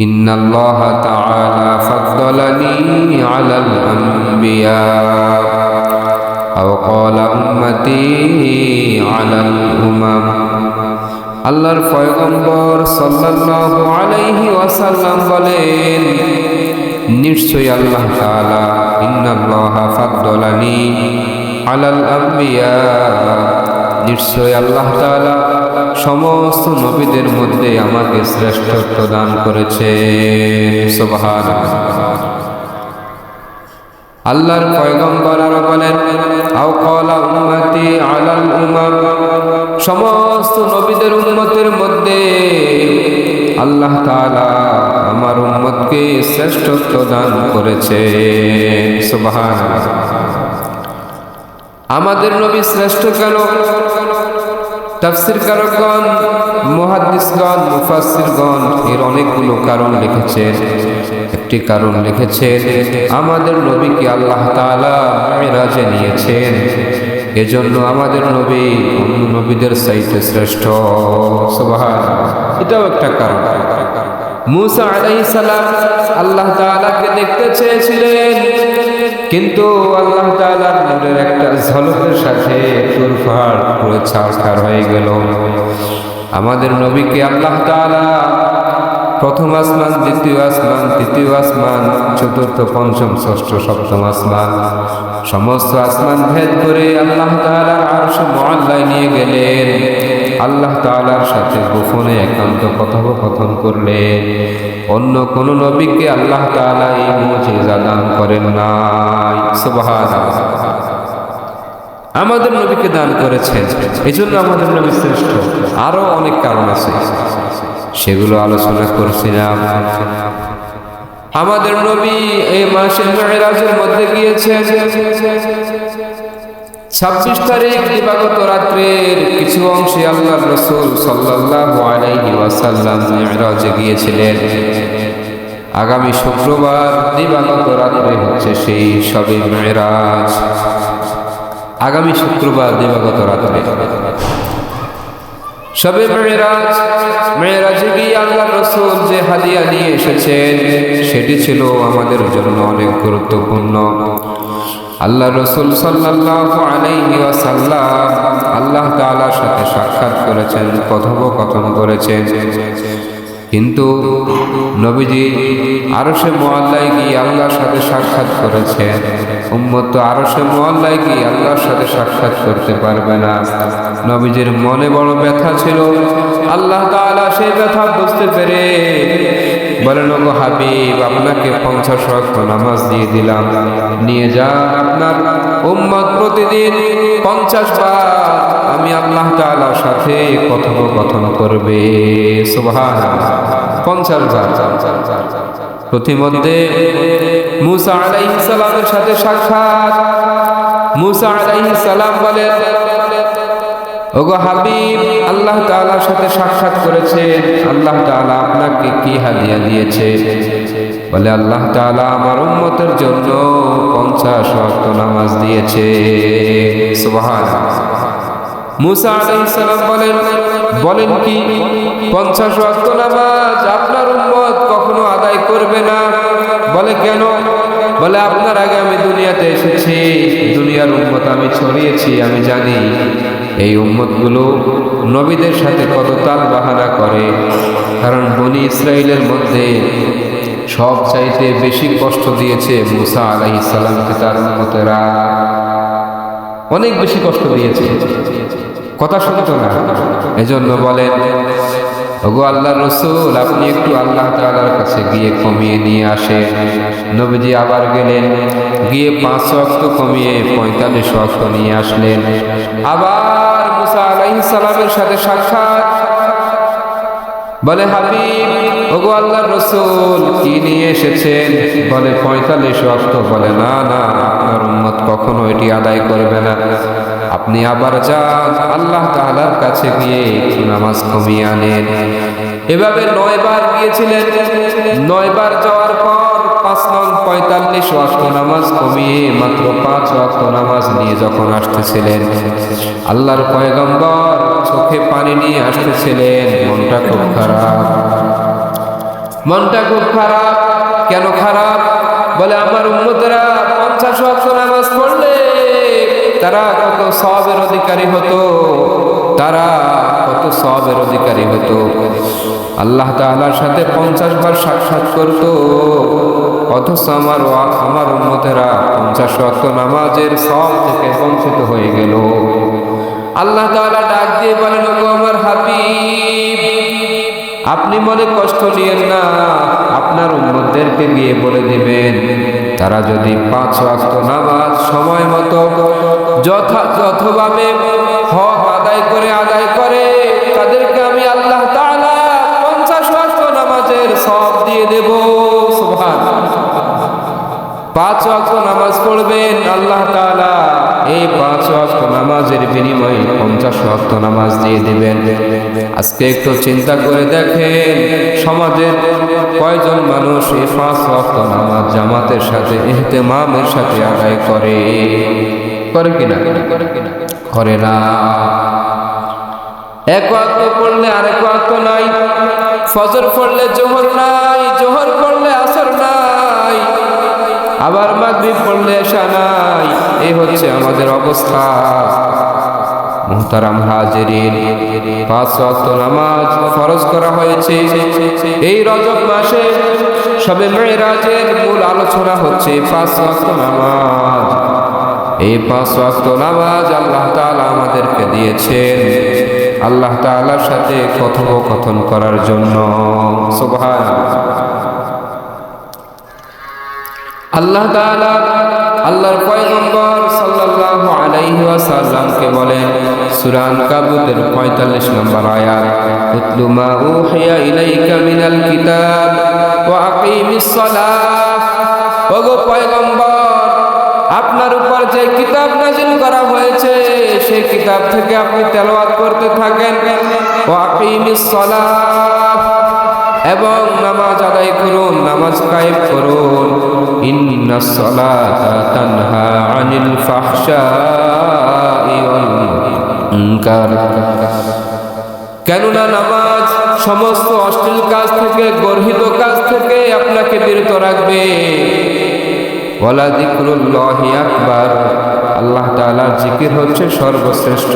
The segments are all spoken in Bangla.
إن الله تعالى فضلني على الأنبياء أو قال أمتي على الأمم আল্লাহর পয়গম্বর সাল্লাল্লাহু আলাইহি ওয়াসাল্লাম বলেন নিশ্চয়ই আল্লাহ তাআলা ইন্নাল্লাহা ফাদ্দালানি আলাল আম্বিয়া নিশ্চয়ই আল্লাহ তাআলা সমস্ত নবীদের মধ্যে আমাকে শ্রেষ্ঠত্ব দান করেছে। সুবহানাল্লাহ। আল্লাহর পয়গম্বর আরও বলেন, আও কলা আলাল উমাম। সমস্ত নবীদের উম্মতের মধ্যে আল্লাহ তাআলা আমার উম্মতকে শ্রেষ্ঠত্ব দান করেছে। আমাদের নবী শ্রেষ্ঠ কেন? তাফসির মহাদিসগণ মুফাসসিরগণ, এর অনেকগুলো কারণ লিখেছেন একটি কারণ লিখেছেন আমাদের নবীকে আল্লাহ তাআলা মিরাজে নিয়েছেন? এজন্য আমাদের নবী অন্য নবীদের চাইতে শ্রেষ্ঠ। সুবহান এটাও একটা কারণ। মুসা আলাইহিস সালাম আল্লাহ তাআলাকে দেখতে চেয়েছিলেন। কিন্তু আল্লাহ তাআলার নূরের একটা ঝলকের সাথে তুর পুরো ছাড়খার হয়ে গেল। আমাদের নবীকে আল্লাহ তাআলা প্রথম আসমান, দ্বিতীয় আসমান, তৃতীয় আসমান, চতুর্থ, পঞ্চম, ষষ্ঠ, সপ্তম আসমান, সমস্ত আসমান ভেদ করে আল্লাহ তাআলার আরশ মহল্লায় নিয়ে গেলেন। আল্লাহ তাআলার সাথে গোপনে একান্ত কথোপকথন করলেন অন্য কোন নবীকে আল্লাহ তাআলা এই মুজিজা দান করেন নাই। আমাদের নবীকে দান করেছেন। এই জন্য আমাদের নবী শ্রেষ্ঠ। আরও অনেক কারণ আছে। সেগুলো আলোচনা করছিলাম। আমাদের নবী এই মাসের মেয়েরাজের মধ্যে গিয়েছেন। ছাব্বিশ তারিখ দিবাগত রাত্রের কিছু অংশে আল্লাহ রসুল মেয়েরাজে গিয়েছিলেন। আগামী শুক্রবার দিবাগত রাত্রে হচ্ছে সেই সবে মেয়েরাজ আগামী শুক্রবার দিবাগত রাত্রে। সবে মেয়েরাজ মেয়েরাজে গিয়ে আল্লাহ রসুল যে হাদিয়া নিয়ে এসেছেন, সেটি ছিল আমাদের জন্য অনেক গুরুত্বপূর্ণ। আল্লাহ রসুল সাল্লাহ আল্লাহ তাআলার সাথে সাক্ষাৎ করেছেন, কথোপকথন করেছেন। কিন্তু নবীজি আরও সে মোয়াল্লায় গিয়ে আল্লাহর সাথে সাক্ষাৎ করেছেন। উম্মত আরও সে মোয়াল্লায় গিয়ে আল্লাহর সাথে সাক্ষাৎ করতে পারবে না। নবীজির মনে বড় ব্যথা ছিল। আল্লাহ তাআলা সেই ব্যথা বুঝতে পেরে বলেন গো হাবিব, আপনাকে পঞ্চাশ ওয়াক্ত নামাজ দিয়ে দিলাম। নিয়ে যান আপনার উম্মত প্রতিদিন পঞ্চাশ বার। আমি আল্লাহ তাআলার সাথে কথোপকথন করবে। সুবহান পঞ্চাশ বার। প্রতিমধ্যে মুসা আলাইহিস সালামের সাথে সাক্ষাৎ। মুসা আলাইহিস সালাম বলেন ওগো হাবিব, আল্লাহ তাআলার সাথে সাক্ষাৎ করেছেন। আল্লাহ তাআলা আপনাকে কি হাদিয়া দিয়েছে? বলে আল্লাহ তাআলা আমার উম্মতের জন্য পঞ্চাশ ওয়াক্ত নামাজ দিয়েছে। বলেন বলেন কি, পঞ্চাশ নামাজ আপনার উম্মত কখনো আদায় করবে না? বলে কেন? বলে আপনার আগে আমি দুনিয়াতে এসেছি, দুনিয়ার উম্মত আমি ছড়িয়েছি, আমি জানি। এই উম্মতগুলো নবীদের সাথে কত তাল বাহানা করে। কারণ বনি ইসরায়েলের মধ্যে সব চাইতে বেশি কষ্ট দিয়েছে মুসা আলাইহিস সালামকে তার উম্মতেরা। অনেক বেশি কষ্ট দিয়েছে। কথা শুনতো না। এজন্য বলেন, ওগো আল্লাহ রসুল, আপনি একটু আল্লাহ তাআলার কাছে গিয়ে কমিয়ে নিয়ে আসেন। নবীজি আবার গেলেন, গিয়ে পাঁচ অক্ত কমিয়ে পঁয়তাল্লিশ অক্ত নিয়ে আসলেন। আবার মুসা আলাইহিস সালামের সাথে সাক্ষাৎ। বলে, হাবিব, ওগো আল্লাহ রসুল, কি নিয়ে এসেছেন? বলে, পঁয়তাল্লিশ অক্ত বলে, না না আপনার কখনো এটি আদায় করবে না। আপনি আবার যান, আল্লাহ তাআলার কাছে গিয়ে নামাজ কমিয়ে আনেন। এভাবে নয়বার গিয়েছিলেন। নয়বার যাওয়ার পর পাঁচ নং পঁয়তাল্লিশ ওয়াক্ত নামাজ কমিয়ে মাত্র পাঁচ ওয়াক্ত নামাজ নিয়ে যখন আসতেছিলেন, আল্লাহর পয়গম্বর চোখে পানি নিয়ে আসতেছিলেন, মনটা খুব খারাপ। মনটা খুব খারাপ। কেন খারাপ? বলে, আমার উন্মতেরা পঞ্চাশ ওয়াক্ত নামাজ পড়লে তারা কত সবের অধিকারী হতো, তারা কত সবের অধিকারী হতো। আল্লাহ তাআলার সাথে পঞ্চাশ বার সাক্ষাৎ করত। অথচ আমার আমার উন্মতেরা পঞ্চাশ ওয়াক্ত নামাজের সব থেকে বঞ্চিত হয়ে গেল। আল্লাহ তাআলা ডাক দিয়ে বলেন, "ওগো আমার হাবিব, আপনি মনে কষ্ট নিয়েন না। আপনার উন্মতদেরকে গিয়ে বলে দিবেন, তারা যদি পাঁচ ওয়াক্ত নামাজ সময় মতো যথাযথভাবে হক আদায় করে আদায় করে তাদেরকে দিয়ে দেব সুবহান পাঁচ ওয়াক্ত নামাজ পড়বেন, আল্লাহ তাআলা এই পাঁচ ওয়াক্ত নামাজের বিনিময়ে পঞ্চাশ ওয়াক্ত নামাজ দিয়ে দিবেন। আজকে একটু চিন্তা করে দেখেন, সমাজের কয়জন মানুষ এই পাঁচ ওয়াক্ত নামাজ জামাতের সাথে, ইহতেমামের সাথে আদায় করে? করে কিনা? করে না। এক ওয়াক্ত পড়লে আরেক ওয়াক্ত নাই, ফজর পড়লে জোহর নাই। আবার মাগরিব পড়লে এশা নাই। এই হচ্ছে আমাদের অবস্থা। মুহতারাম হাজিরিন, পাঁচ ওয়াক্ত নামাজ ফরজ করা হয়েছে। এই রজব মাসে সবে মেয়েরাজের মূল আলোচনা হচ্ছে পাঁচ ওয়াক্ত নামাজ। এই পাঁচ ওয়াক্ত নামাজ আল্লাহ তাআলা আমাদেরকে দিয়েছেন। আল্লাহ তাআলার সাথে কথোপকথন করার জন্য। সুবহান আল্লাহ আল্লাহর পয়গম্বর সাল্লাল্লাহু আলাইহি ওয়াসাল্লামকে বলেন, সূরা আনকাবুতের 45 নম্বর আয়াত, উতলু মা উহিয়া ইলাইকা মিনাল কিতাব ওয়া আকিমিস সালাহ। ওগো পয়গম্বর, আপনার উপর যে কিতাব নাজিল করা হয়েছে, সেই কিতাব থেকে আপনি তেলাওয়াত করতে থাকেন। ওয়া আকিমিস সালাহ এবং নামাজ আদায় করুন, নামাজ কায়েম করুন। ইন্না সালাতা তানহা আনিল ফাহশাই ওয়াল মুনকার কেননা নামাজ সমস্ত অশ্লীল কাজ থেকে গর্হিত কাজ থেকে আপনাকে বিরত রাখবে ওয়ালা যিকরুল্লাহি আকবার আল্লাহ তাআলার জিকির হচ্ছে সর্বশ্রেষ্ঠ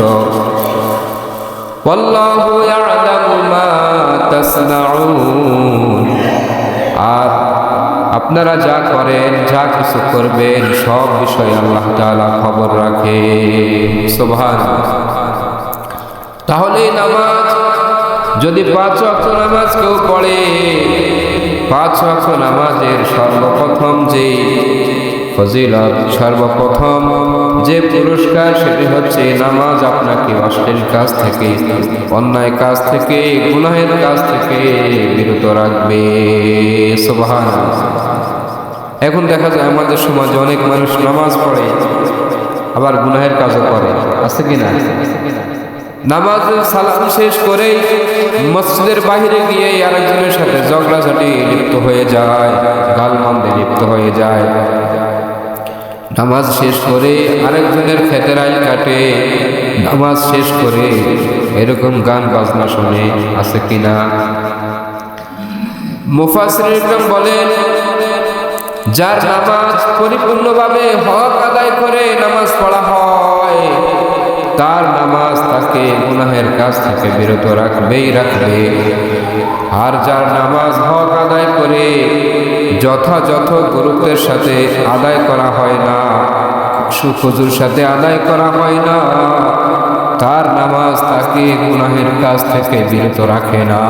والله يعلم ما تصنعون আর আপনারা যা করেন, যা কিছু করবেন, সব বিষয়ে আল্লাহ খবর রাখে। তাহলে নামাজ, যদি পাঁচ ওয়াক্ত নামাজ কেউ পড়ে, পাঁচ ওয়াক্ত নামাজের সর্বপ্রথম যে ফজিলত, সর্বপ্রথম যে পুরস্কার, সেটি হচ্ছে নামাজ আপনাকে অশ্লীল কাজ থেকে, অন্যায় কাজ থেকে, গুনাহের কাজ থেকে বিরত রাখবে। সুবহান। এখন দেখা যায় আমাদের সমাজে অনেক মানুষ নামাজ পড়ে, আবার গুনাহের কাজও করে। আছে কি না? নামাজ সালাম শেষ করে মসজিদের বাহিরে গিয়ে আরেকজনের সাথে ঝগড়াঝাটি লিপ্ত হয়ে যায়, গালমন্দে লিপ্ত হয়ে যায়। নামাজ শেষ করে আরেকজনের ক্ষেতের আইল কাটে, নামাজ শেষ করে এরকম গান বাজনা শুনে, আছে কিনা মুফাসির বলেন যার নামাজ পরিপূর্ণভাবে হক আদায় করে নামাজ পড়া হয়, তার নামাজ তাকে গুনাহের কাছ থেকে বিরত রাখবেই রাখবে। আর যার নামাজ হক আদায় করে যথাযথ গুরুত্বের সাথে আদায় করা হয় না সুখুজুর সাথে আদায় করা হয় না, তার নামাজ তাকে গুনাহের কাছ থেকে বিরত রাখে না।